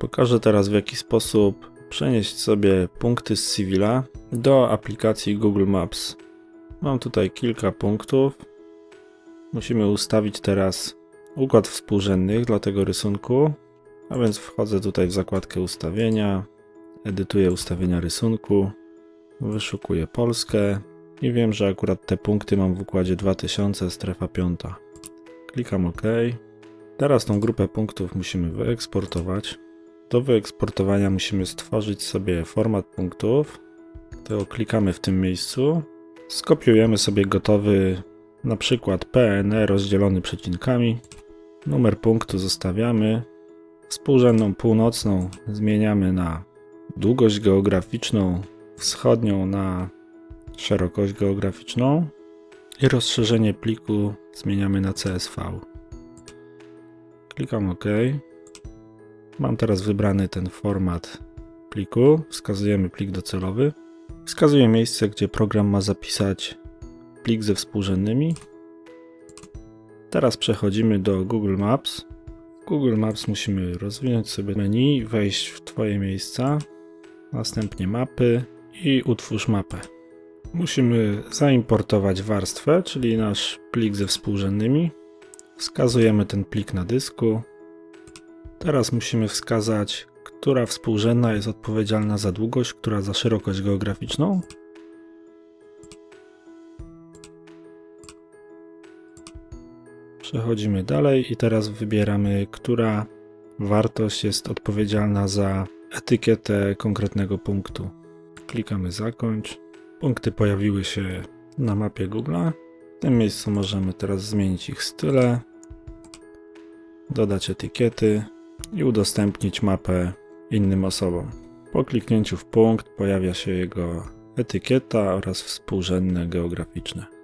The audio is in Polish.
Pokażę teraz w jaki sposób przenieść sobie punkty z Civila do aplikacji Google Maps. Mam tutaj kilka punktów. Musimy ustawić teraz układ współrzędnych dla tego rysunku. A więc wchodzę tutaj w zakładkę ustawienia, edytuję ustawienia rysunku, wyszukuję Polskę i wiem, że akurat te punkty mam w układzie 2000, strefa 5. Klikam OK. Teraz tą grupę punktów musimy wyeksportować. Do wyeksportowania musimy stworzyć sobie format punktów. To klikamy w tym miejscu. Skopiujemy sobie gotowy na przykład PNE rozdzielony przecinkami. Numer punktu zostawiamy. Współrzędną północną zmieniamy na długość geograficzną, wschodnią na szerokość geograficzną i rozszerzenie pliku zmieniamy na CSV. Klikam OK. Mam teraz wybrany ten format pliku. Wskazujemy plik docelowy. Wskazuję miejsce, gdzie program ma zapisać plik ze współrzędnymi. Teraz przechodzimy do Google Maps. W Google Maps musimy rozwinąć sobie menu, wejść w Twoje miejsca, następnie mapy i utwórz mapę. Musimy zaimportować warstwę, czyli nasz plik ze współrzędnymi. Wskazujemy ten plik na dysku. Teraz musimy wskazać, która współrzędna jest odpowiedzialna za długość, która za szerokość geograficzną. Przechodzimy dalej i teraz wybieramy, która wartość jest odpowiedzialna za etykietę konkretnego punktu. Klikamy zakończ. Punkty pojawiły się na mapie Google'a. W tym miejscu możemy teraz zmienić ich style, dodać etykiety i udostępnić mapę innym osobom. Po kliknięciu w punkt pojawia się jego etykieta oraz współrzędne geograficzne.